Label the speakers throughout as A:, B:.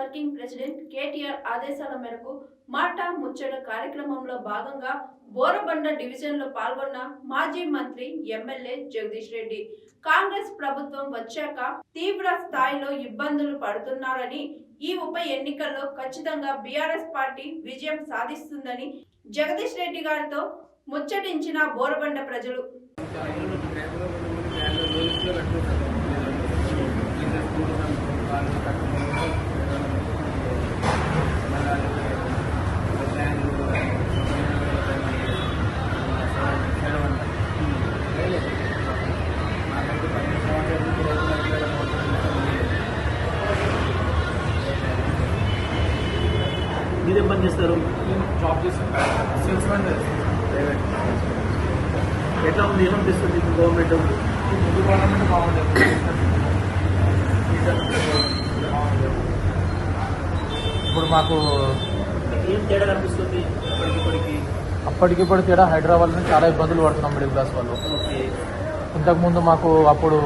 A: Working president KTR ఆదేశాల మేరకు మాట ముచ్చట కార్యక్రమంలో భాగంగా బోరబండ డివిజన్లో పాల్గొన్న మాజీ మంత్రి ఎమ్మెల్యే జగదీష్ రెడ్డి. కాంగ్రెస్ ప్రభుత్వం వచ్చాక తీవ్ర స్థాయిలో ఇబ్బందులు పడుతున్నారని ఈ ఉప ఎన్నికల్లో ఖచ్చితంగా బీఆర్ఎస్ పార్టీ విజయం సాధిస్తుందని జగదీష్ రెడ్డి గారితో ముచ్చటించిన బోరబండ ప్రజలు.
B: మీరేం పని చేస్తారు? ఎట్లా ఉంది? ఏమనిపిస్తుంది మీకు గవర్నమెంట్
C: ముందు గవర్నమెంట్ బాగుంటుంది ఇప్పుడు మాకు
B: ఏం తేడా కనిపిస్తుంది? ఇప్పటికిప్పటికి
C: అప్పటికిప్పుడు తేడా హైదరాబాద్లో చాలా ఇబ్బందులు పడుతున్నాం మిడిల్ క్లాస్ వాళ్ళు. ఇంతకుముందు మాకు అప్పుడు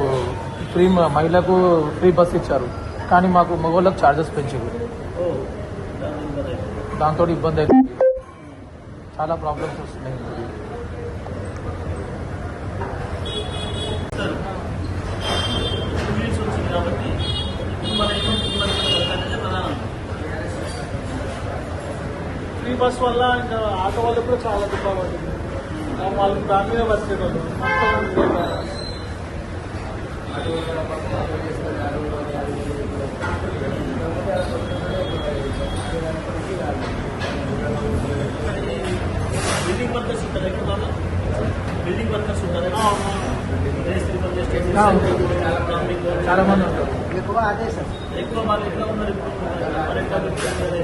C: ఫ్రీ మహిళలకు ఫ్రీ బస్ ఇచ్చారు. కానీ మాకు మగవాళ్ళకి ఛార్జెస్ పెంచారు
B: ఓ దాని ఇబ్బంది అవుతుంది.
C: దాంతో ఇబ్బంది అవుతుంది చాలా ప్రాబ్లమ్స్ వస్తున్నాయి.
B: కాబట్టి
D: ఫ్రీ బస్ వల్ల ఇంకా ఆటో వాళ్ళకి కూడా చాలా డిఫాల్ట్ వాళ్ళు దాని మీద వచ్చేవాళ్ళు
B: బిల్డింగ్ వర్కర్స్ ఉంటారు మేస్త్రి పని చేసే
C: ఆ,
B: ప్లంబింగ్
C: చాలా మంది ఉంటారు
D: ఎక్కువ అదే సార్
B: ఎక్కువ వాళ్ళు ఎట్లా ఉన్నారు ఇప్పుడు మరి ఎట్లా పెట్టుకుంటారు?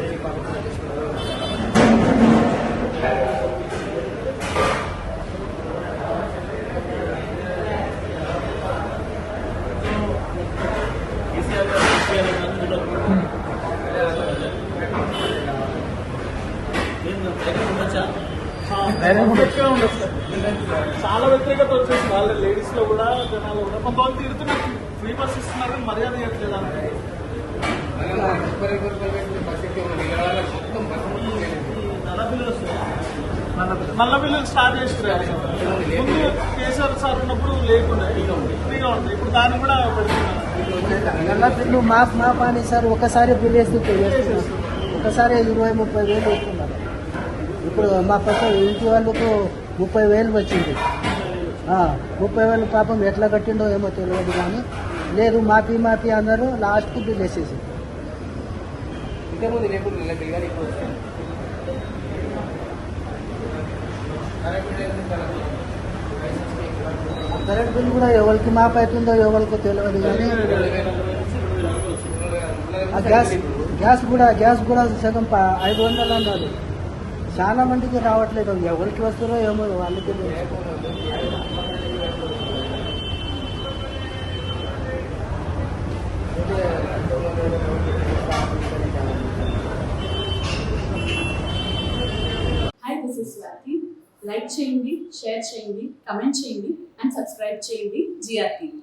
B: కేసీఆర్ గారు కేసీఆర్ గారు అందరూ ఏం దగ్గర ఉండొచ్చా
D: వ్యతిరేకంగా ఉండదు సార్ చాలా వ్యతిరేకత వచ్చేసి వాళ్ళ లేడీస్లో కూడా జనాలు కూడా. కొంతమంది తిడుతున్నారు ఫ్రీ బస్ ఇస్తున్నారు మర్యాద ఇవ్వట్లేదు? అంటే
B: నల్ల బిల్లులు
D: స్టార్ట్ చేస్తున్నారు ముందు కేసీఆర్ సార్ ఉన్నప్పుడు లేకుండా ఫ్రీగా ఉంటుంది ఇప్పుడు దాన్ని కూడా
E: నల్ల బిల్లు మాఫ్ మాఫ్ అని సార్ ఒకసారి బిల్ వేస్తే ఒకసారి ఇరవై ముప్పై వేలు వేస్తున్నారు. ఇప్పుడు మా పక్క ఇంటి వాళ్ళకు ముప్పై వేలు వచ్చింది. ముప్పై వేలు పాపం ఎట్లా కట్టిండో ఏమో తెలియదు కానీ లేదు మాఫీ మాఫీ అన్నారు లాస్ట్కి బిల్ వేసేసి. కరెంట్ బిల్ కూడా ఎవరికి మాఫ్ అవుతుందో ఎవరికి తెలియదు కానీ ఆ గ్యాస్ గ్యాస్ కూడా గ్యాస్ కూడా సగం ఐదు వందలు అన్నారు. చాలా మందికి రావట్లేదు. ఎవరికి వస్తారో ఏమో వాళ్ళకి
F: హాయ్ దిస్ ఇస్ లైక్ చేయండి షేర్ చేయండి కమెంట్ చేయండి అండ్ సబ్స్క్రైబ్ చేయండి జిఆర్టీ